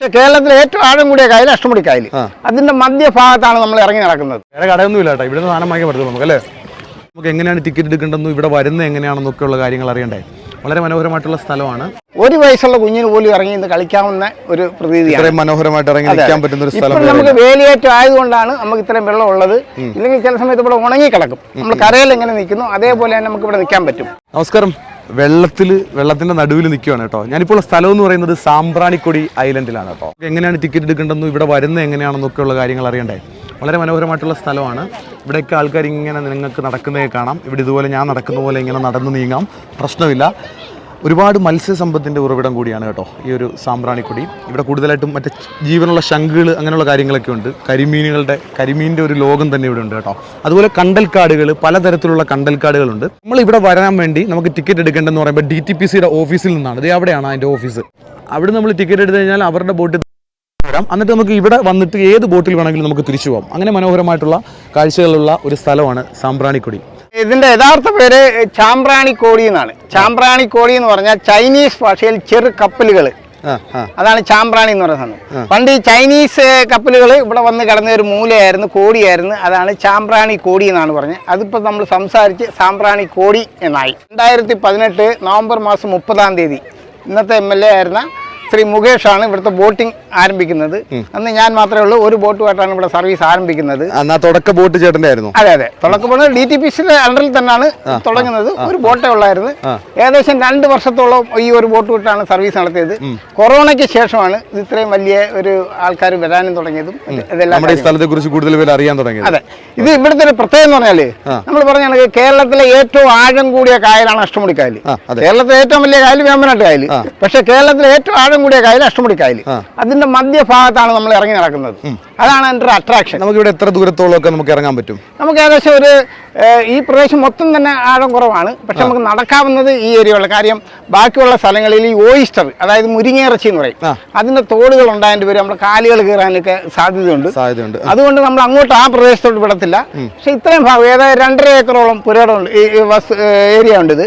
കേരളത്തിലെ ഏറ്റവും ആഴം കൂടിയ കായൽ അഷ്ടമുടി കായൽ അതിന്റെ മധ്യഭാഗത്താണ് നമ്മൾ ഇറങ്ങി നടക്കുന്നത്. വേറെ കടയൊന്നും ഇല്ല കേട്ടോ. ഇവിടെ സാധനം വാങ്ങിക്കാൻ നമുക്ക് അല്ലേ നമുക്ക് എങ്ങനെയാണ് ടിക്കറ്റ് എടുക്കേണ്ടതെന്നും ഇവിടെ വരുന്നത് എങ്ങനെയാണെന്നൊക്കെയുള്ള കാര്യങ്ങൾ അറിയണ്ടേ? വളരെ മനോഹരമായിട്ടുള്ള സ്ഥലമാണ്. ഒരു വയസ്സുള്ള കുഞ്ഞിന് പോലും ഇറങ്ങി ഇന്ന് കളിക്കാവുന്ന ഒരു പ്രതീതിയാണ്. ഇത്രയും മനോഹരമായിട്ട് ഇറങ്ങി നിൽക്കാൻ പറ്റുന്ന ഒരു സ്ഥലം നമുക്ക്. വേലിയേറ്റം ആയതുകൊണ്ടാണ് നമുക്ക് ഇത്രയും വെള്ളം ഉള്ളത് ഇല്ലെങ്കിൽ ചില സമയത്ത് ഇവിടെ ഉണങ്ങി കിടക്കും നമ്മൾ കരയിൽ എങ്ങനെ നിൽക്കുന്നു. അതേപോലെ തന്നെ നമുക്ക് ഇവിടെ നിൽക്കാൻ പറ്റും. നമസ്കാരം. വെള്ളത്തിൽ വെള്ളത്തിന്റെ നടുവിൽ നിൽക്കുകയാണ് കേട്ടോ. ഞാനിപ്പോൾ സ്ഥലം എന്ന് പറയുന്നത് സാമ്പ്രാണിക്കൊടി ഐലൻഡിലാണ് കേട്ടോ. എങ്ങനെയാണ് ടിക്കറ്റ് എടുക്കേണ്ടതെന്നും ഇവിടെ വരുന്നത് എങ്ങനെയാണെന്നൊക്കെയുള്ള കാര്യങ്ങൾ അറിയണ്ടേ? വളരെ മനോഹരമായിട്ടുള്ള സ്ഥലമാണ്. ഇവിടെയൊക്കെ ആൾക്കാർ ഇങ്ങനെ നിങ്ങൾക്ക് നടക്കുന്നതൊക്കെ കാണാം. ഇവിടെ ഇതുപോലെ ഞാൻ നടക്കുന്ന പോലെ ഇങ്ങനെ നടന്നു നീങ്ങാം. പ്രശ്നമില്ല. ഒരുപാട് മത്സ്യസമ്പത്തിന്റെ ഉറവിടം കൂടിയാണ് കേട്ടോ ഈ ഒരു സാമ്പ്രാണിക്കൊടി. ഇവിടെ കൂടുതലായിട്ടും മറ്റേ ജീവനുള്ള ശംഖുകൾ അങ്ങനെയുള്ള കാര്യങ്ങളൊക്കെ ഉണ്ട്. കരിമീനുകളുടെ കരിമീനിന്റെ ഒരു ലോകം തന്നെ ഇവിടെ ഉണ്ട് കേട്ടോ. അതുപോലെ കണ്ടൽക്കാടുകൾ പലതരത്തിലുള്ള കണ്ടൽക്കാടുകളുണ്ട്. നമ്മൾ ഇവിടെ വരാൻ വേണ്ടി നമുക്ക് ടിക്കറ്റ് എടുക്കേണ്ടതെന്ന് പറയുമ്പോൾ ഡി ടി പി സിയുടെ ഓഫീസിൽ നിന്നാണ്. ഇത് അവിടെയാണ് അതിന്റെ ഓഫീസ്. അവിടെ നമ്മൾ ടിക്കറ്റ് എടുത്തു കഴിഞ്ഞാൽ അവരുടെ ബോട്ടിൽ വരാം. എന്നിട്ട് നമുക്ക് ഇവിടെ വന്നിട്ട് ഏത് ബോട്ടിൽ വേണമെങ്കിലും നമുക്ക് തിരിച്ചു പോകാം. അങ്ങനെ മനോഹരമായിട്ടുള്ള കാഴ്ചകളുള്ള ഒരു സ്ഥലമാണ് സാമ്പ്രാണിക്കൊടി ഇതിന്റെ യഥാർത്ഥ പേര് ചാമ്പ്രാണി കോടി എന്നാണ്. ചാമ്പ്രാണി കോടി എന്ന് പറഞ്ഞാൽ ചൈനീസ് ഭാഷയിൽ ചെറു കപ്പലുകൾ. അതാണ് ചാമ്പ്രാണി എന്ന് പറയുന്ന സാധനം പണ്ട് ഈ ചൈനീസ് കപ്പലുകൾ ഇവിടെ വന്ന് കിടന്ന ഒരു മൂലയായിരുന്നു കോടിയായിരുന്നു. അതാണ് ചാമ്പ്രാണി കോടി എന്നാണ് പറഞ്ഞത്. അതിപ്പോൾ നമ്മൾ സംസാരിച്ച് സാമ്പ്രാണി കോടി എന്നായി. രണ്ടായിരത്തി പതിനെട്ട് നവംബർ മാസം മുപ്പതാം തീയതി ഇന്നത്തെ എം എൽ എ ആയിരുന്ന ശ്രീ മുകേഷാണ് ഇവിടുത്തെ ബോട്ടിംഗ് ആരംഭിക്കുന്നത്. അന്ന് ഞാൻ മാത്രമേ ഉള്ളൂ ഒരു ബോട്ടുമായിട്ടാണ് ഇവിടെ സർവീസ് ആരംഭിക്കുന്നത്. തുടക്ക ബോട്ട് ചേട്ടന്റെ ആയിരുന്നു അതെ അതെ. തുടക്ക ബോട്ട് ഡി ടി പി സിയുടെ അണ്ടറിൽ തന്നെയാണ് തുടങ്ങുന്നത്. ഒരു ബോട്ടേ ഉള്ളായിരുന്നു. ഏകദേശം രണ്ട് വർഷത്തോളം ഈ ഒരു ബോട്ട് വിട്ടാണ് സർവീസ് നടത്തിയത്. കൊറോണയ്ക്ക് ശേഷമാണ് ഇത് ഇത്രയും വലിയ ഒരു ആൾക്കാർ വരാനും തുടങ്ങിയതും. ഇതെല്ലാം സ്ഥലത്തെ കുറിച്ച് കൂടുതൽ പേര് അറിയാൻ തുടങ്ങി അതെ. ഇത് ഇവിടുത്തെ ഒരു പ്രത്യേകത എന്ന് പറഞ്ഞാൽ നമ്മൾ പറഞ്ഞാൽ കേരളത്തിലെ ഏറ്റവും ആഴം കൂടിയ കായലാണ് അഷ്ടമുടി കായൽ കേരളത്തിലെ ഏറ്റവും വലിയ കായൽ വേമ്പനാട്ട് കായൽ. പക്ഷേ കേരളത്തിലെ ഏറ്റവും ആഴം കൂടിയ കായൽ അഷ്ടമുടി കായൽ. അതിന്റെ മധ്യഭാഗത്താണ് നമ്മൾ ഇറങ്ങി നടക്കുന്നത്. അതാണ് എന്റെ ഒരു അട്രാക്ഷൻ നമുക്ക് ഇവിടെ എത്ര ദൂരത്തോളം ഒക്കെ നമുക്ക് ഇറങ്ങാൻ പറ്റും? നമുക്ക് ഏകദേശം ഒരു ഈ പ്രദേശം മൊത്തം തന്നെ ആഴം കുറവാണ്. പക്ഷെ നമുക്ക് നടക്കാവുന്നത് ഈ ഏരിയയുള്ള കാര്യം ബാക്കിയുള്ള സ്ഥലങ്ങളിൽ ഈ ഓയിസ്റ്റർ അതായത് മുരിങ്ങയിറച്ചി എന്ന് പറയും. അതിന്റെ തോടുകൾ ഉണ്ടായതിന്റെ പേര് നമ്മുടെ കാലുകൾ കയറാനൊക്കെ സാധ്യതയുണ്ട്. സാധ്യതയുണ്ട്. അതുകൊണ്ട് നമ്മൾ അങ്ങോട്ട് ആ പ്രദേശത്തോട്ട് വിടത്തില്ല. പക്ഷെ ഇത്രയും ഭാഗം ഏതായത് രണ്ടര ഏക്കറോളം വസ് ഏരിയ ഉണ്ട് ഇത്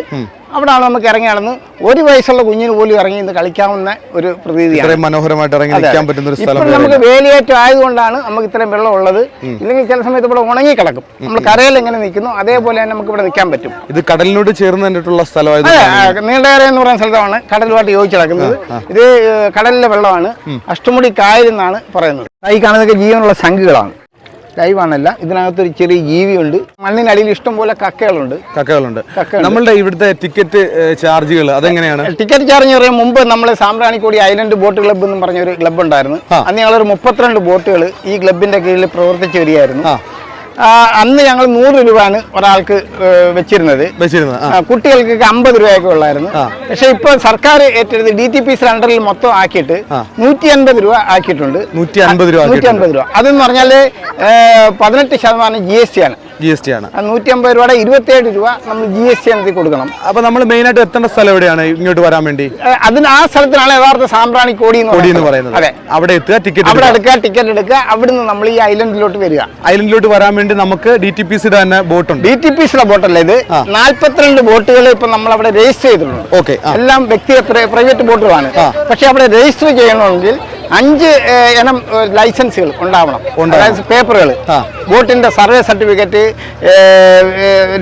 അവിടെയാണ് നമുക്ക് ഇറങ്ങി നടന്ന് ഒരു വയസ്സുള്ള കുഞ്ഞിന് പോലും ഇറങ്ങി ഇന്ന് കളിക്കാവുന്ന ഒരു പ്രതീതിയാണ്. ഇത്രയും മനോഹരമായിട്ട് ഇറങ്ങി നിൽക്കാൻ പറ്റുന്ന ഒരു സ്ഥലം നമുക്ക്. വേലിയേറ്റം ആയതുകൊണ്ടാണ് നമുക്ക് ഇത്രയും വെള്ളം ഉള്ളത്. ഇല്ലെങ്കിൽ ചില സമയത്ത് ഇവിടെ ഉണങ്ങി കിടക്കും. നമ്മൾ കരയിൽ എങ്ങനെ നിൽക്കുന്നു. അതേപോലെ തന്നെ നമുക്ക് ഇവിടെ നിൽക്കാൻ പറ്റും. ഇത് കടലിനോട് ചേർന്ന് കണ്ടിട്ടുള്ള സ്ഥലമായത് നീണ്ടകര എന്ന് പറയുന്ന സ്ഥലമാണ് കടലുമായിട്ട് യോജിച്ച് കിടക്കുന്നത് ഇത് കടലിലെ വെള്ളമാണ്. അഷ്ടമുടി കായൽ എന്നാണ് പറയുന്നത്. ഈ കാണുന്നതൊക്കെ ജീവനുള്ള ശംഖുകളാണ്. ലൈവാണല്ല. ഇതിനകത്തൊരു ചെറിയ ജീവിയുണ്ട്. മണ്ണിനടിയിൽ ഇഷ്ടംപോലെ കക്കകളുണ്ട്. കക്കകളുണ്ട്. നമ്മളുടെ ഇവിടുത്തെ ടിക്കറ്റ് ചാർജുകൾ അതെങ്ങനെയാണ്? ടിക്കറ്റ് ചാർജ് പറയാൻ മുമ്പ് നമ്മളെ സാമ്പ്രാണിക്കോടി ഐലൻഡ് ബോട്ട് ക്ലബ്ബ് എന്ന് പറഞ്ഞ ഒരു ക്ലബ്ബ് ഉണ്ടായിരുന്നു. അന്ന് ഞങ്ങളൊരു മുപ്പത്തിരണ്ട് ബോട്ടുകൾ ഈ ക്ലബിന്റെ കീഴിൽ പ്രവർത്തിച്ചു വരികയായിരുന്നു. അന്ന് ഞങ്ങൾ നൂറ് രൂപയാണ് ഒരാൾക്ക് വെച്ചിരുന്നത്. കുട്ടികൾക്കൊക്കെ അമ്പത് രൂപയൊക്കെ ഉള്ളായിരുന്നു. പക്ഷെ ഇപ്പൊ സർക്കാർ ഏറ്റെടുത്ത് ഡി ടി പി സിലിണ്ടറിൽ മൊത്തം ആക്കിയിട്ട് നൂറ്റി അൻപത് രൂപ ആക്കിയിട്ടുണ്ട്. നൂറ്റി അൻപത് രൂപ നൂറ്റി അൻപത് രൂപ. അതെന്ന് പറഞ്ഞാൽ പതിനെട്ട് ശതമാനം ജി എസ് ടി ആണ്. ജി എസ് ടി ആണ്. നൂറ്റി അമ്പത് രൂപയുടെ ഇരുപത്തിയേഴ് രൂപ നമ്മൾ ജി എസ് ടി അനത്തിൽ കൊടുക്കണം. അപ്പൊ നമ്മൾ മെയിൻ ആയിട്ട് എത്തേണ്ട സ്ഥലം എവിടെയാണ്? ഇങ്ങോട്ട് വരാൻ വേണ്ടി. അതിന് ആ സ്ഥലത്തിനാണ് യഥാർത്ഥ സാമ്പ്രാണി കോടി കോടി എന്ന് പറയുന്നത്. അതെ. അവിടെ എത്തുക ടിക്കറ്റ് അവിടെ എടുക്കുക. ടിക്കറ്റ് എടുക്കുക. അവിടുന്ന് നമ്മൾ ഈ ഐലൻഡിലോട്ട് വരിക. ഐലൻഡിലോട്ട് വരാൻ വേണ്ടി നമുക്ക് ഡി ടി പി സിയുടെ തന്നെ ബോട്ടുണ്ട് ഡി ടി പി സിയുടെ അല്ലേ ഇത്. നാല്പത്തിരണ്ട് ബോട്ടുകൾ ഇപ്പൊ നമ്മൾ അവിടെ രജിസ്റ്റർ ചെയ്തിട്ടുണ്ട് ഓക്കെ എല്ലാം വ്യക്തിഗത പ്രൈവറ്റ് ബോട്ടുകളാണ് പക്ഷെ അവിടെ രജിസ്റ്റർ ചെയ്യണമെങ്കിൽ അഞ്ച് എണ്ണം ഇനം ലൈസൻസുകൾ ഉണ്ടാവണം. അതായത് പേപ്പറുകൾ. ബോട്ടിന്റെ ബോട്ടിന്റെ സർവേ സർട്ടിഫിക്കറ്റ്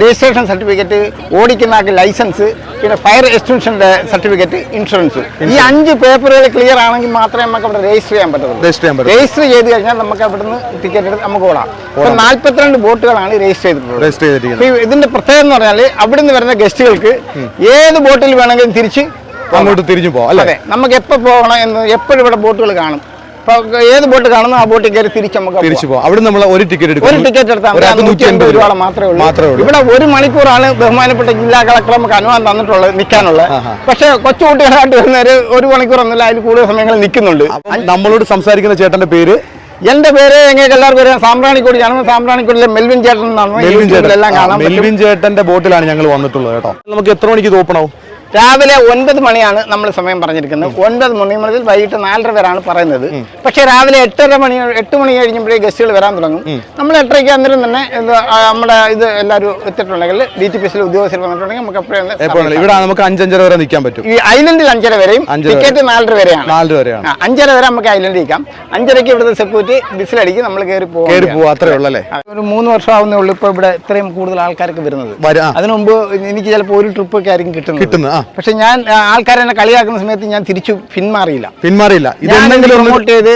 രജിസ്ട്രേഷൻ സർട്ടിഫിക്കറ്റ് ഓടിക്കുന്ന ലൈസൻസ് പിന്നെ ഫയർ എക്സ്റ്റൻഷന്റെ സർട്ടിഫിക്കറ്റ് ഇൻഷുറൻസ്. ഈ അഞ്ച് പേപ്പറുകൾ ക്ലിയർ ആണെങ്കിൽ മാത്രമേ നമുക്ക് അവിടെ രജിസ്റ്റർ ചെയ്യാൻ പറ്റത്തുള്ളൂ. രജിസ്റ്റർ ചെയ്ത് കഴിഞ്ഞാൽ നമുക്ക് അവിടുന്ന് ടിക്കറ്റ് എടുത്ത് നമുക്ക് ഓടാം. ഇപ്പൊ നാല്പത്തിരണ്ട് ബോട്ടുകളാണ് രജിസ്റ്റർ ചെയ്തിട്ടുള്ളത്. ഇതിന്റെ പ്രത്യേകത എന്ന് പറഞ്ഞാൽ അവിടുന്ന് വരുന്ന ഗസ്റ്റുകൾക്ക് ഏത് ബോട്ടിൽ വേണമെങ്കിലും തിരിച്ച് അങ്ങോട്ട് തിരിഞ്ഞു പോകാം അല്ലേ? നമുക്ക് എപ്പോ പോകണം എന്ന് എപ്പോഴും ഇവിടെ ബോട്ടുകൾ കാണും. ഏത് ബോട്ട് കാണുന്നു ആ ബോട്ടിൽ കയറി തിരിച്ച് നമുക്ക് തിരിച്ചു പോകാം അവിടെ നമ്മൾ ഒരു ടിക്കറ്റ് എടുക്കും. ഒരു ടിക്കറ്റ് എടുത്താൽ നൂറ്റി അൻപത് രൂപ. മാത്രമേ ഉള്ളൂ. മാത്രമേ ഉള്ളൂ. ഇവിടെ ഒരു മണിക്കൂറാണ് ബഹുമാനപ്പെട്ട ജില്ലാ കളക്ടർ നമുക്ക് അനുവാദം തന്നിട്ടുള്ളത് നിൽക്കാനുള്ളത്. പക്ഷെ കൊച്ചുകുട്ടികളായിട്ട് വരുന്നവർ ഒരു മണിക്കൂറൊന്നുമില്ല അതിൽ കൂടുതൽ സമയങ്ങൾ നിൽക്കുന്നുണ്ട്. നമ്മളോട് സംസാരിക്കുന്ന ചേട്ടന്റെ പേര്? എന്റെ പേര് എങ്ങനെ എല്ലാവർക്കും അറിയാം. സാമ്പ്രാണിക്കോടി ഞാൻ സാമ്പ്രാണിക്കോടിലെ മെൽവിൻ ചേട്ടൻ എന്നാണ്. മെൽവിൻ ചേട്ടൻ. ബോട്ടിലാണ് ഞങ്ങൾ വന്നിട്ടുള്ളത് കേട്ടോ. നമുക്ക് എത്ര മണിക്ക് ആവും? രാവിലെ ഒൻപത് മണിയാണ് നമ്മൾ സമയം പറഞ്ഞിരിക്കുന്നത്. ഒൻപത് മണി മുതൽ വൈകിട്ട് നാലര വരെയാണ് പറയുന്നത്. പക്ഷേ രാവിലെ എട്ടര മണി എട്ട് മണി കഴിഞ്ഞപ്പോഴേ ഗസ്റ്റുകൾ വരാൻ തുടങ്ങും. നമ്മൾ എട്ടരയ്ക്ക് അന്നേരം തന്നെ ഇത് നമ്മുടെ ഇത് എല്ലാവരും എത്തിയിട്ടുണ്ടെങ്കിൽ ഡി ടി പി എസിലെ ഉദ്യോഗസ്ഥർ വന്നിട്ടുണ്ടെങ്കിൽ നമുക്ക് എപ്പോഴും ഇവിടെ നമുക്ക് അഞ്ചഞ്ചര വരെ നിൽക്കാൻ പറ്റും. ഈ ഐലൻഡിൽ അഞ്ചര വരെയും ടിക്കറ്റ് നാലര വരെയാണ്. നാലര വരെയാണ്. അഞ്ചര വരെ നമുക്ക് ഐലൻഡിൽ നിൽക്കാം അഞ്ചരയ്ക്ക് ഇവിടുത്തെ സെക്യൂരിറ്റി ബിസിലടിക്കും നമ്മൾ കയറി പോകും. അത്രേ ഉള്ളല്ലേ? ഒരു മൂന്ന് വർഷം ആവുന്നേ ഉള്ളൂ ഇപ്പൊ ഇവിടെ ഇത്രയും കൂടുതൽ ആൾക്കാർക്ക് വരുന്നത്. അതിനുമുമ്പ് അതിനു മുമ്പ് എനിക്ക് ചിലപ്പോൾ ഒരു ട്രിപ്പ് ഒക്കെ ആയിരിക്കും കിട്ടുന്നത്. കിട്ടുന്നത്. പക്ഷെ ഞാൻ ആൾക്കാരെ എന്നെ കളിയാക്കുന്ന സമയത്ത് ഞാൻ തിരിച്ചു പിന്മാറിയില്ല. പിന്മാറിയില്ല. ഇത് ഇതെന്തെങ്കിലും പ്രൊമോട്ട് ചെയ്ത്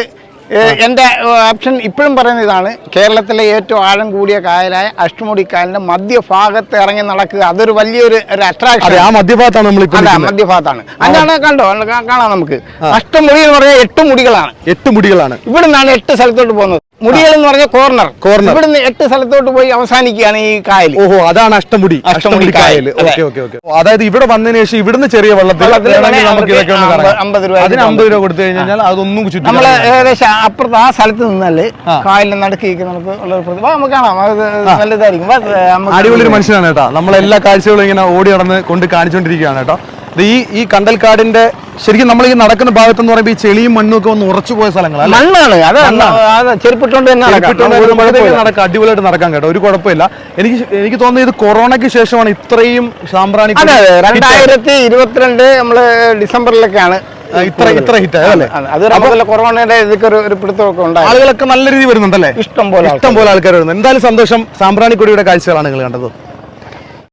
എന്റെ എന്റെ ഓപ്ഷൻ ഇപ്പോഴും പറയുന്ന ഇതാണ് കേരളത്തിലെ ഏറ്റവും ആഴം കൂടിയ കായലായ അഷ്ടമുടി കായലിന്റെ മധ്യഭാഗത്ത് ഇറങ്ങി നടക്കുക അതൊരു വലിയൊരു ഒരു അട്രാക്ഷൻ ആ മധ്യഭാഗത്താണ് നമ്മൾ മധ്യഭാഗത്താണ്. അതാണ് കണ്ടോ കാണാം നമുക്ക്. അഷ്ടമുടി എന്ന് പറഞ്ഞാൽ എട്ട് മുടികളാണ്. എട്ട് മുടികളാണ്. ഇവിടെ നിന്നാണ് എട്ട് സ്ഥലത്തോട്ട് പോകുന്നത്. മുടികൾ എന്ന് പറഞ്ഞ കോർണർ കോർണർ ഇവിടുന്ന് എട്ട് സ്ഥലത്തോട്ട് പോയി അവസാനിക്കുകയാണ് ഈ കായൽ ഓഹോ അതാണ് അഷ്ടമുടി. അഷ്ടമുടി കായൽ. Okay okay okay. അതായത് ഇവിടെ വന്നതിന് ശേഷം ഇവിടുന്ന് ചെറിയ വെള്ളത്തിൽ നമുക്ക് ഇതൊക്കെ ഒന്ന് അമ്പത് രൂപ അതിന് അമ്പത് രൂപ കൊടുത്തു കഴിഞ്ഞാൽ അതൊന്നും ചുറ്റും നമ്മൾ ഏകദേശം അപ്പുറത്ത് ആ സ്ഥലത്ത് നിന്നാൽ കായലിന്റെ നടുക്ക് നമുക്ക് ഉള്ള നമുക്ക് കാണാം. അത് നല്ലതായിരിക്കും. അടിപൊളി ഒരു മനുഷ്യനാണ് കേട്ടോ. നമ്മളെല്ലാ കാഴ്ചകളും ഇങ്ങനെ ഓടി നടന്ന് കൊണ്ട് കാണിച്ചുകൊണ്ടിരിക്കുകയാണ് കേട്ടോ. ഈ ഈ കണ്ടൽക്കാടിന്റെ ശരിക്കും നമ്മൾ ഈ നടക്കുന്ന ഭാഗത്ത് എന്ന് പറയുമ്പോൾ ഈ ചെളിയും മണ്ണും ഒക്കെ ഒന്ന് ഉറച്ചു പോയ സ്ഥലങ്ങളാണ് മണ്ണാണ്. അതാണ് അത്. ചെരുപ്പിട്ടോണ്ട് തന്നെ നടക്കാം. അടിപൊളിയായിട്ട് നടക്കാൻ കേട്ടോ. ഒരു കുഴപ്പമില്ല. എനിക്ക് എനിക്ക് തോന്നുന്നത് ഇത് കൊറോണയ്ക്ക് ശേഷമാണ് ഇത്രയും സാമ്പ്രാണി രണ്ടായിരത്തി ഇരുപത്തിരണ്ട് നമ്മൾ ഡിസംബറിലൊക്കെയാണ് ഇത്ര ഇത്ര ഹിറ്റ് അല്ലേ? കൊറോണയുടെ ഇതൊക്കെ ഒരു പിടുത്തമൊക്കെ ഉണ്ടായി. ആളുകളൊക്കെ നല്ല രീതിയിൽ വരുന്നുണ്ടല്ലേ? ഇഷ്ടം പോലെ ഇഷ്ടം പോലെ ആൾക്കാർ വരുന്നു എന്തായാലും സന്തോഷം. സാമ്പ്രാണിക്കൊടിയുടെ കാഴ്ചകളാണ് നിങ്ങൾ കണ്ടത്.